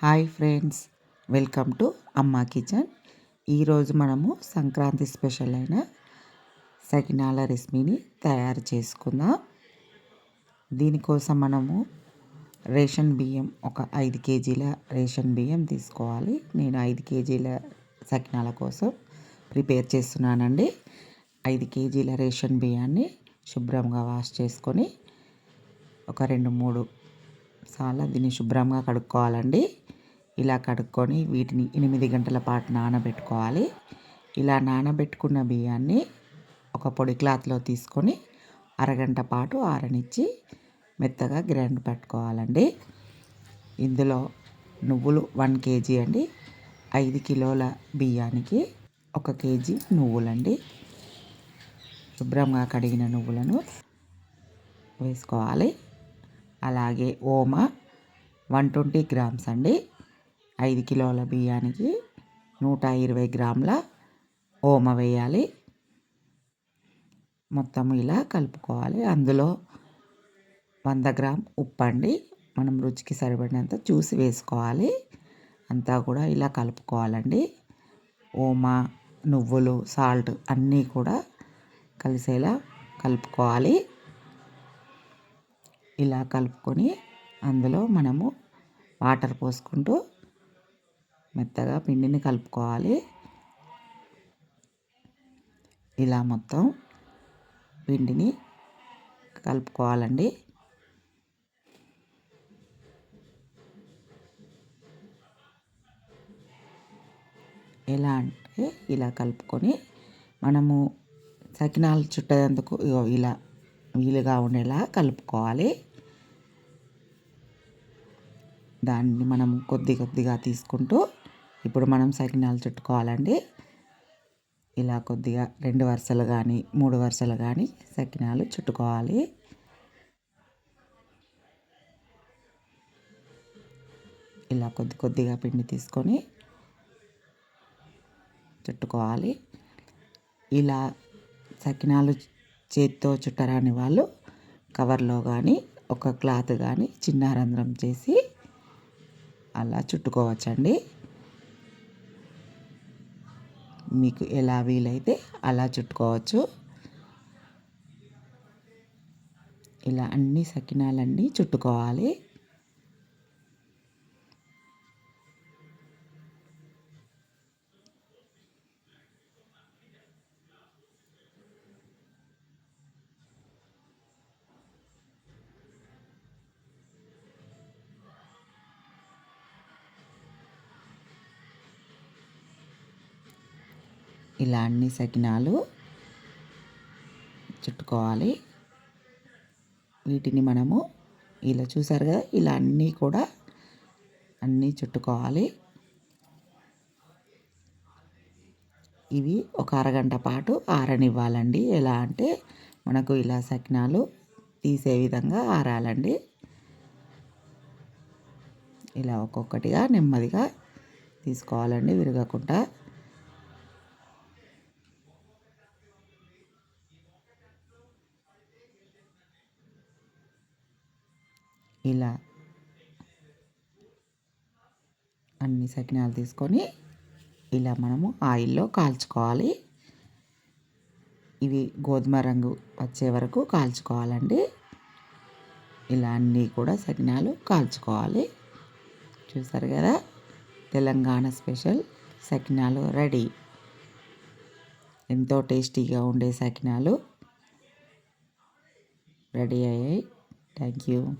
Hi friends welcome to Amma kitchen. ఈరోజు మనము Sankranti special అయిన సకినాల రెసిపీని తయారు చేసుకుందాం. దీనికోసం మనము రేషన్ బియ్యం ఒక ఐదు కేజీల రేషన్ బియ్యం తీసుకోవాలి. నేను ఐదు కేజీల సకినాల కోసం ప్రిపేర్ చేస్తున్నానండి. ఐదు కేజీల రేషన్ బియ్యాన్ని శుభ్రంగా వాష్ చేసుకొని ఒక రెండు మూడు చాలా దీన్ని శుభ్రంగా కడుక్కోవాలండి. ఇలా కడుక్కొని వీటిని ఎనిమిది గంటల పాటు నానబెట్టుకోవాలి. ఇలా నానబెట్టుకున్న బియ్యాన్ని ఒక పొడి క్లాత్లో తీసుకొని అరగంట పాటు ఆరనిచ్చి మెత్తగా గ్రైండ్ పెట్టుకోవాలండి. ఇందులో నువ్వులు వన్ కేజీ అండి. ఐదు కిలోల బియ్యానికి ఒక కేజీ నువ్వులండి. శుభ్రంగా కడిగిన నువ్వులను వేసుకోవాలి. అలాగే ఓమ వన్ ట్వంటీ గ్రామ్స్ అండి. ఐదు కిలోల బియ్యానికి నూట ఇరవై గ్రాముల ఓమ వేయాలి. మొత్తం ఇలా కలుపుకోవాలి. అందులో వంద గ్రామ్ ఉప్పు అండి. మనం రుచికి సరిపడినంత చూసి వేసుకోవాలి. అంతా కూడా ఇలా కలుపుకోవాలండి. ఓమ నువ్వులు సాల్ట్ అన్నీ కూడా కలిసేలా కలుపుకోవాలి. ఇలా కలుపుకొని అందులో మనము వాటర్ పోసుకుంటూ మెత్తగా పిండిని కలుపుకోవాలి. ఇలా మొత్తం పిండిని కలుపుకోవాలండి. ఎలా అంటే ఇలా కలుపుకొని మనము సకినాలు చుట్టేందుకు ఇలా వీలుగా ఉండేలా కలుపుకోవాలి. దాన్ని మనం కొద్ది కొద్దిగా తీసుకుంటూ ఇప్పుడు మనం సకినాలు చుట్టుకోవాలండి. ఇలా కొద్దిగా రెండు వరుసలు కానీ మూడు వరుసలు కానీ సకినాలు చుట్టుకోవాలి. ఇలా కొద్ది కొద్దిగా పిండి తీసుకొని చుట్టుకోవాలి. ఇలా సకినాలు చేతితో చుట్టరాని వాళ్ళు కవర్లో కానీ ఒక క్లాత్ కానీ చిన్న రంధ్రం చేసి అలా చుట్టుకోవచ్చండి. మీకు ఎలా వీలైతే అలా చుట్టుకోవచ్చు. ఇలా అన్ని సకినాలన్నీ చుట్టుకోవాలి. ఇలా అన్ని సకినాలు చుట్టుకోవాలి. వీటిని మనము ఇలా చూసారు కదా ఇలా అన్నీ కూడా అన్నీ చుట్టుకోవాలి. ఇవి ఒక అరగంట పాటు ఆరనివ్వాలండి. ఎలా అంటే మనకు ఇలా సకినాలు తీసే విధంగా ఆరాలండి. ఇలా ఒక్కొక్కటిగా నెమ్మదిగా తీసుకోవాలండి విరగకుండా. ఇలా అన్ని సకినాలు తీసుకొని ఇలా మనము ఆయిల్లో కాల్చుకోవాలి. ఇవి గోధుమ రంగు వచ్చే వరకు కాల్చుకోవాలండి. ఇలా అన్నీ కూడా సకినాలు కాల్చుకోవాలి. చూసారు కదా? తెలంగాణ స్పెషల్ సకినాలు రెడీ. ఎంతో టేస్టీగా ఉండే సకినాలు రెడీ అయ్యాయి. Thank you.